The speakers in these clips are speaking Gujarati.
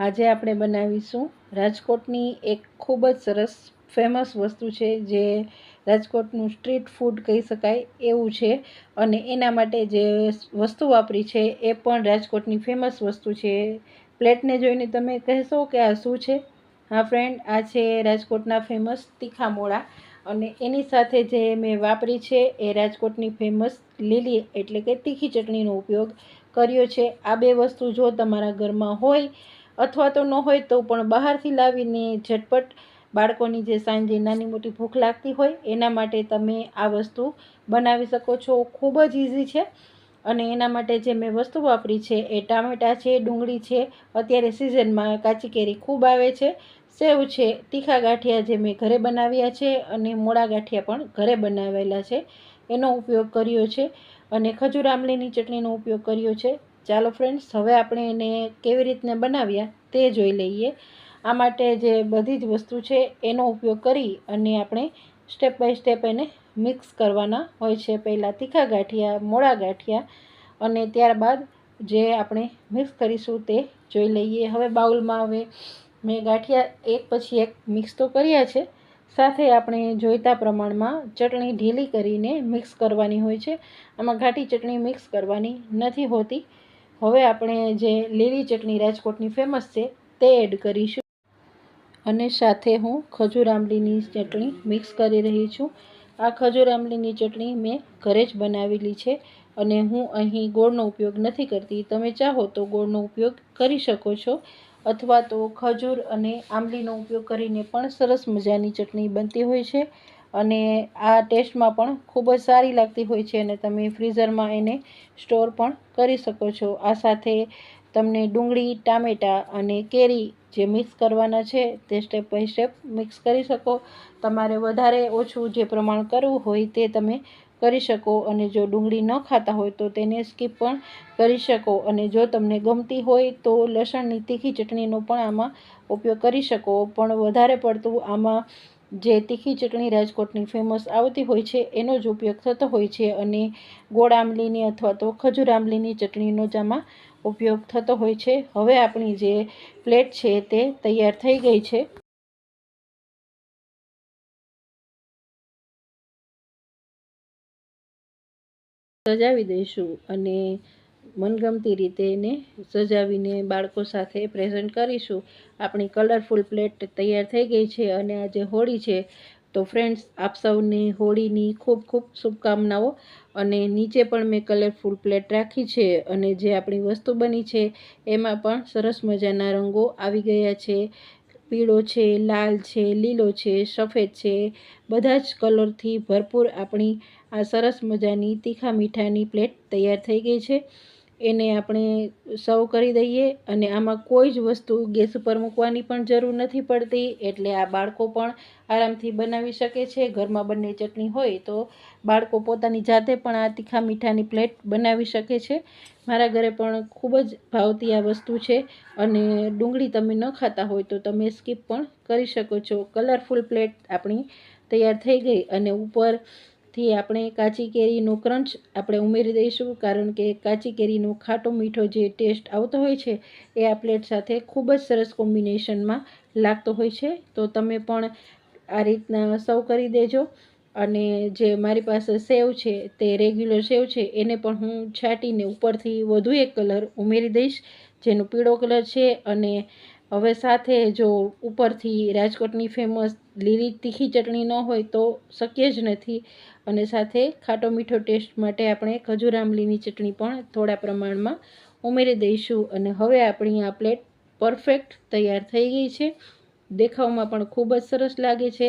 આજે આપણે બનાવીશું રાજકોટની એક ખૂબ જ સરસ ફેમસ વસ્તુ છે જે રાજકોટનું સ્ટ્રીટ ફૂડ કહી શકાય એવું છે. અને એના માટે જે વસ્તુ વાપરી છે એ પણ રાજકોટની ફેમસ વસ્તુ છે. પ્લેટને જોઈને તમે કહેશો કે આ શું છે? હા ફ્રેન્ડ આ છે રાજકોટના ફેમસ તીખા મોળા. અને એની સાથે જે મેં વાપરી છે એ રાજકોટની ફેમસ લીલી એટલે કે તીખી ચટણીનો ઉપયોગ કર્યો છે. આ બે વસ્તુ જો તમારા ઘરમાં હોય અથવા તો ન હોય તો પણ બહારથી લાવીને ઝટપટ બાળકોની જે સાંજે નાની મોટી ભૂખ લાગતી હોય, એના માટે તમે આ વસ્તુ બનાવી શકો છો. ખૂબ જ ઇઝી છે. અને એના માટે જે મેં વસ્તુ વાપરી છે એ ટામેટાં છે, ડુંગળી છે, અત્યારે સિઝનમાં કાચી કેરી ખૂબ આવે છે. સેવ છે, તીખા ગાંઠિયા જે મેં ઘરે બનાવ્યા છે અને મોડા ગાંઠિયા પણ ઘરે બનાવેલા છે. એનો ઉપયોગ કર્યો છે અને ખજૂર આમલીની ચટણીનો ઉપયોગ કર્યો છે. ચાલો ફ્રેન્ડ્સ હવે આપણે એને કેવી રીતને બનાવ્યા તે જોઈ લઈએ. આ માટે જે બધી જ વસ્તુ છે એનો ઉપયોગ કરી અને આપણે સ્ટેપ બાય સ્ટેપ એને મિક્સ કરવાના હોય છે. પહેલાં તીખા ગાંઠિયા, મોળા ગાંઠિયા અને ત્યારબાદ જે આપણે મિક્સ કરીશું તે જોઈ લઈએ. હવે બાઉલમાં હવે મેં ગાંઠિયા એક પછી એક મિક્સ તો કર્યા છે. સાથે આપણે જોઈતા પ્રમાણમાં ચટણી ઢીલી કરીને મિક્સ કરવાની હોય છે. આમાં ઘાટી ચટણી મિક્સ કરવાની નથી હોતી. હવે આપણે જે લીલી ચટણી રાજકોટની ફેમસ છે, તે એડ કરીશું. અને સાથે હું ખજૂર આંબલીની ચટણી મિક્સ કરી રહી છું. આ ખજૂર આંબલીની ચટણી મેં ઘરે જ બનાવેલી છે અને હું અહીં ગોળનો ઉપયોગ નથી કરતી. તમે ચાહો તો ગોળનો ઉપયોગ કરી શકો છો. અથવા તો ખજૂર અને આંબલીનો ઉપયોગ કરીને પણ સરસ મજાની ચટણી બનતી હોય છે. અને આ ટેસ્ટમાં પણ ખૂબ જ સારી લાગતી હોય છે અને તમે ફ્રીઝરમાં એને સ્ટોર પણ કરી શકો છો. આ સાથે તમને ડુંગળી, ટામેટાં અને કેરી જે મિક્સ કરવાના છે તે સ્ટેપ બાય સ્ટેપ મિક્સ કરી શકો. તમારે વધારે ઓછું જે પ્રમાણ કરવું હોય તે તમે કરી શકો અને જો ડુંગળી ન ખાતા હોય તો તેને સ્કીપ પણ કરી શકો. અને જો તમને ગમતી હોય તો લસણની તીખી ચટણીનો પણ આમાં ઉપયોગ કરી શકો. પણ વધારે પડતું આમાં જે તીખી ચટણી રાજકોટની ફેમસ આવતી હોય છે, એનો જ ઉપયોગ થતો હોય છે અને ગોળ આંબલીની અથવા તો ખજૂર આંબલીની ચટણીનો જ આમાં ઉપયોગ થતો હોય છે. હવે આપણી જે પ્લેટ છે તે તૈયાર થઈ ગઈ છે. સજાવી દઈશું અને મનગમતી રીતે એને સજાવીને બાળકો સાથે પ્રેઝન્ટ કરીશું. આપણી કલરફુલ પ્લેટ તૈયાર થઈ ગઈ છે અને આજે હોળી છે, તો ફ્રેન્ડ્સ આપ સૌને હોળીની ખૂબ ખૂબ શુભકામનાઓ. અને નીચે પણ મેં કલરફુલ પ્લેટ રાખી છે અને જે આપણી વસ્તુ બની છે, એમાં પણ સરસ મજાના રંગો આવી ગયા છે. પીળો છે, લાલ છે, લીલો છે, સફેદ છે, બધા જ કલરથી ભરપૂર આપણી આ સરસ મજાની તીખા મીઠાની પ્લેટ તૈયાર થઈ ગઈ છે. એને આપણે સર્વ કરી દઈએ અને આમાં કોઈ જ વસ્તુ ગેસ ઉપર મૂકવાની પણ જરૂર નથી પડતી એટલે આ બાળકો પણ આરામથી બનાવી શકે છે. ઘરમાં બંને ચટણી હોય તો બાળકો પોતાની જાતે પણ આ તીખા મીઠાની પ્લેટ બનાવી શકે છે. મારા ઘરે પણ ખૂબ જ ભાવતી આ વસ્તુ છે અને ડુંગળી તમે ન ખાતા હોય તો તમે સ્કીપ પણ કરી શકો છો. કલરફુલ પ્લેટ આપણી તૈયાર થઈ ગઈ અને ઉપર થી આપણે કાચી કેરીનો ક્રંચ આપણે ઉમેરી દઈશું, કારણ કે કાચી કેરીનો ખાટો મીઠો જે ટેસ્ટ આવતો હોય છે, એ આ પ્લેટ સાથે ખૂબ જ સરસ કોમ્બિનેશનમાં લાગતો હોય છે. તો તમે પણ આ રીતના સર્વ કરી દેજો. અને જે મારી પાસે સેવ છે, તે રેગ્યુલર સેવ છે, એને પણ હું છાંટીને ઉપરથી વધુ એક કલર ઉમેરી દઈશ, જેનો પીળો કલર છે અને હવે સાથે જો ઉપરથી રાજકોટની ફેમસ લીલી તીખી ચટણી ન હોય તો શક્ય જ નથી. અને સાથે ખાટો મીઠો ટેસ્ટ માટે આપણે ખજૂર આંબલીની ચટણી પણ થોડા પ્રમાણમાં ઉમેરી દઈશું. અને હવે આપણી આ પ્લેટ પરફેક્ટ તૈયાર થઈ ગઈ છે. દેખાવમાં પણ ખૂબ જ સરસ લાગે છે.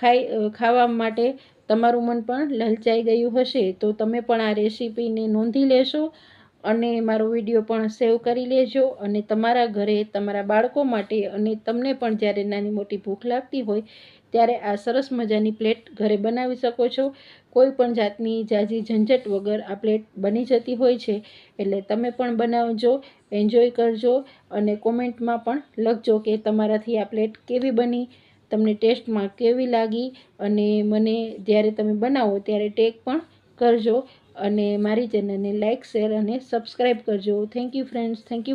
ખાઈ ખાવા માટે તમારું મન પણ લલચાઈ ગયું હશે. તો તમે પણ આ રેસીપીને નોંધી લેશો. અને મારો વીડિયો પણ સેવ કરી લેજો અને તમારા ઘરે, તમારા બાળકો માટે અને તમને પણ જ્યારે નાની મોટી ભૂખ લાગતી હોય ત્યારે આ સરસ મજાની પ્લેટ ઘરે બનાવી શકો છો. કોઈ પણ જાતની જાજી ઝંઝટ વગર આ પ્લેટ બની જતી હોય છે, એટલે તમે પણ બનાવજો એન્જોય કરજો અને કોમેન્ટમાં પણ લખજો કે તમારાથી આ પ્લેટ કેવી બની, તમને ટેસ્ટમાં કેવી લાગી અને મને જ્યારે તમે બનાવો ત્યારે ટેગ પણ કરજો. અને મારી ચેનલને લાઇક શેર અને સબસ્ક્રાઈબ કરજો. Thank you friends thank you